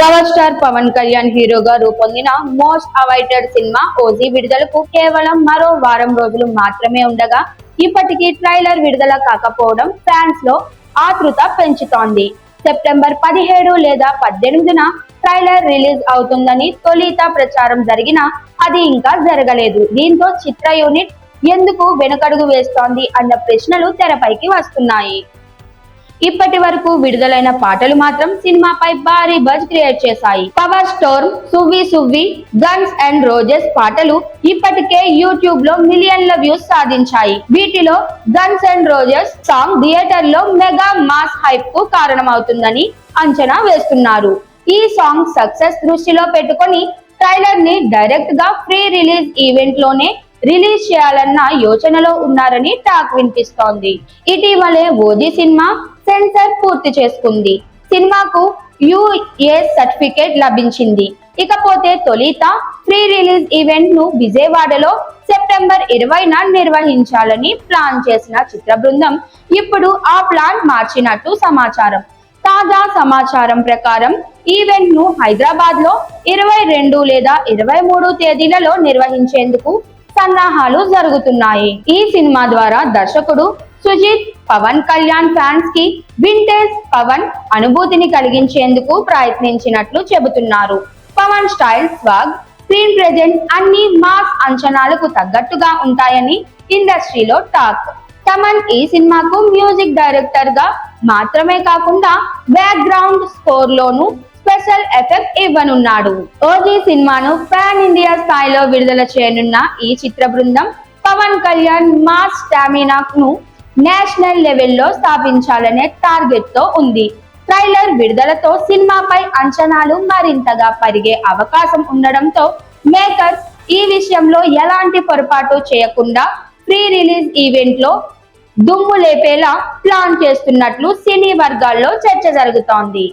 Power star Pawan Kalyan హీరోగా రూపొందిన most awaited cinema OG విడుదలకు కేవలం మరో వారం రోజులు మాత్రమే ఉండగా ఇప్పటికీ ట్రైలర్ విడుదల కాకపోవడం ఫ్యాన్స్లో ఆతృత పెంచుతోంది. సెప్టెంబర్ పదిహేడు లేదా పద్దెనిమిదిన ట్రైలర్ రిలీజ్ అవుతుందని తొలిత ప్రచారం జరిగినా అది ఇంకా జరగలేదు. దీంతో చిత్ర యూనిట్ ఎందుకు వెనుకడుగు వేస్తోంది అన్న ప్రశ్నలు తెరపైకి వస్తున్నాయి. ఇప్పటి వరకు విడుదలైన పాటలు మాత్రం సినిమాపై భారీ బజ్ క్రియేట్ చేశాయి. Power storm Suvvi Suvvi guns and roses పాటలు ఇప్పటికే యూట్యూబ్లో మిలియన్ల వ్యూస్ సాధించాయి. వీటిలో గన్స్ అండ్ రోజెస్ సాంగ్ థియేటర్లో మెగా మాస్ హైప్కు కారణమవుతుందని అంచనా వేస్తున్నారు. ఈ సాంగ్ సక్సెస్ దృష్టిలో పెట్టుకొని ట్రైలర్ని డైరెక్ట్గా ప్రీ రిలీజ్ ఈవెంట్లోనే రిలీజ్ చేయాలన్న యోచనలో ఉన్నారని టాక్ వినిపిస్తోంది. ఇటీవలే ఓజీ సినిమా సెన్సార్ పూర్తి చేసుకుంది. సినిమాకు యుఏ సర్టిఫికేట్ లభించింది. ఇకపోతే తొలిత ప్రీ రిలీజ్ ఈవెంట్ను విజయవాడలో సెప్టెంబర్ ఇరవైన నిర్వహించాలని ప్లాన్ చేసిన చిత్ర బృందం ఇప్పుడు ఆ ప్లాన్ మార్చినట్టు సమాచారం. తాజా సమాచారం ప్రకారం ఈవెంట్ను హైదరాబాద్లో ఇరవై రెండు లేదా ఇరవై మూడు తేదీలలో నిర్వహించేందుకు సన్నాహాలు జరుగుతున్నాయి. ఈ సినిమా ద్వారా దర్శకుడు సుజిత్ పవన్ కళ్యాణ్ ఫ్యాన్స్కి వింటేజ్ పవన్ అనుభూతిని కలిగించేందుకు ప్రయత్నించినట్లు చెబుతున్నారు. Pawan style swag screen present అన్ని మాస్ అంచనాలకు తగ్గట్టుగా ఉంటాయని ఇండస్ట్రీలో టాక్. తమన్ ఈ సినిమాకు మ్యూజిక్ డైరెక్టర్గా మాత్రమే కాకుండా బ్యాక్గ్రౌండ్ స్కోర్ లోను స్పెషల్ ఎఫెక్ట్ ఇవ్వనున్నాడు. ఓజీ సినిమాను పాన్ ఇండియా స్థాయిలో విడుదల చేయనున్న ఈ చిత్ర బృందం పవన్ కళ్యాణ్ మాస్ స్టామినాను నేషనల్ లెవెల్లో స్థాపించాలనే టార్గెట్తో ఉంది. ట్రైలర్ విడుదలతో సినిమాపై అంచనాలు మరింతగా పరిగే అవకాశం ఉండడంతో మేకర్స్ ఈ విషయంలో ఎలాంటి పొరపాటు చేయకుండా ప్రీ రిలీజ్ ఈవెంట్లో దుమ్ము లేపేలా ప్లాన్ చేస్తున్నట్లు సినీ వర్గాల్లో చర్చ జరుగుతోంది.